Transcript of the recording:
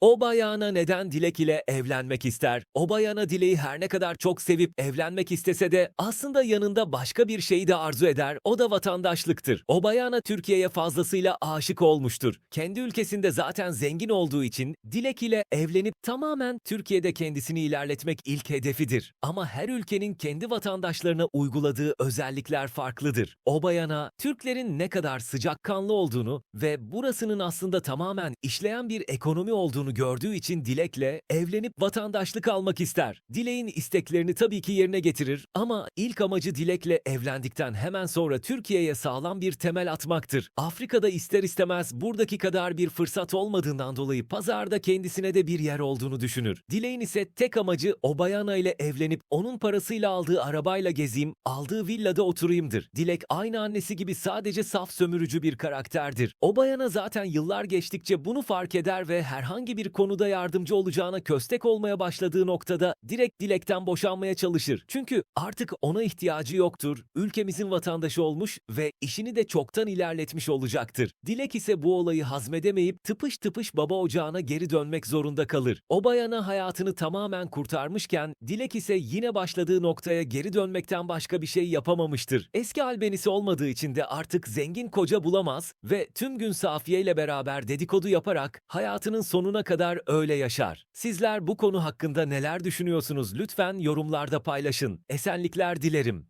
O bayana neden Dilek ile evlenmek ister? O bayana Dilek'i her ne kadar çok sevip evlenmek istese de aslında yanında başka bir şeyi de arzu eder. O da vatandaşlıktır. O bayana Türkiye'ye fazlasıyla aşık olmuştur. Kendi ülkesinde zaten zengin olduğu için Dilek ile evlenip tamamen Türkiye'de kendisini ilerletmek ilk hedefidir. Ama her ülkenin kendi vatandaşlarına uyguladığı özellikler farklıdır. O bayana Türklerin ne kadar sıcakkanlı olduğunu ve burasının aslında tamamen işleyen bir ekonomi olduğunu gördüğü için Dilek'le evlenip vatandaşlık almak ister. Dilek'in isteklerini tabii ki yerine getirir ama ilk amacı Dilek'le evlendikten hemen sonra Türkiye'ye sağlam bir temel atmaktır. Afrika'da ister istemez buradaki kadar bir fırsat olmadığından dolayı pazarda kendisine de bir yer olduğunu düşünür. Dilek'in ise tek amacı o bayana ile evlenip onun parasıyla aldığı arabayla gezeyim, aldığı villada oturayımdır. Dilek aynı annesi gibi sadece saf sömürücü bir karakterdir. O bayana zaten yıllar geçtikçe bunu fark eder ve herhangi bir konuda yardımcı olacağına köstek olmaya başladığı noktada direkt Dilek'ten boşanmaya çalışır. Çünkü artık ona ihtiyacı yoktur. Ülkemizin vatandaşı olmuş ve işini de çoktan ilerletmiş olacaktır. Dilek ise bu olayı hazmedemeyip tıpış tıpış baba ocağına geri dönmek zorunda kalır. O bayana hayatını tamamen kurtarmışken Dilek ise yine başladığı noktaya geri dönmekten başka bir şey yapamamıştır. Eski albenisi olmadığı için de artık zengin koca bulamaz ve tüm gün Safiye ile beraber dedikodu yaparak hayatının sonuna kadar öyle yaşar. Sizler bu konu hakkında neler düşünüyorsunuz lütfen yorumlarda paylaşın. Esenlikler dilerim.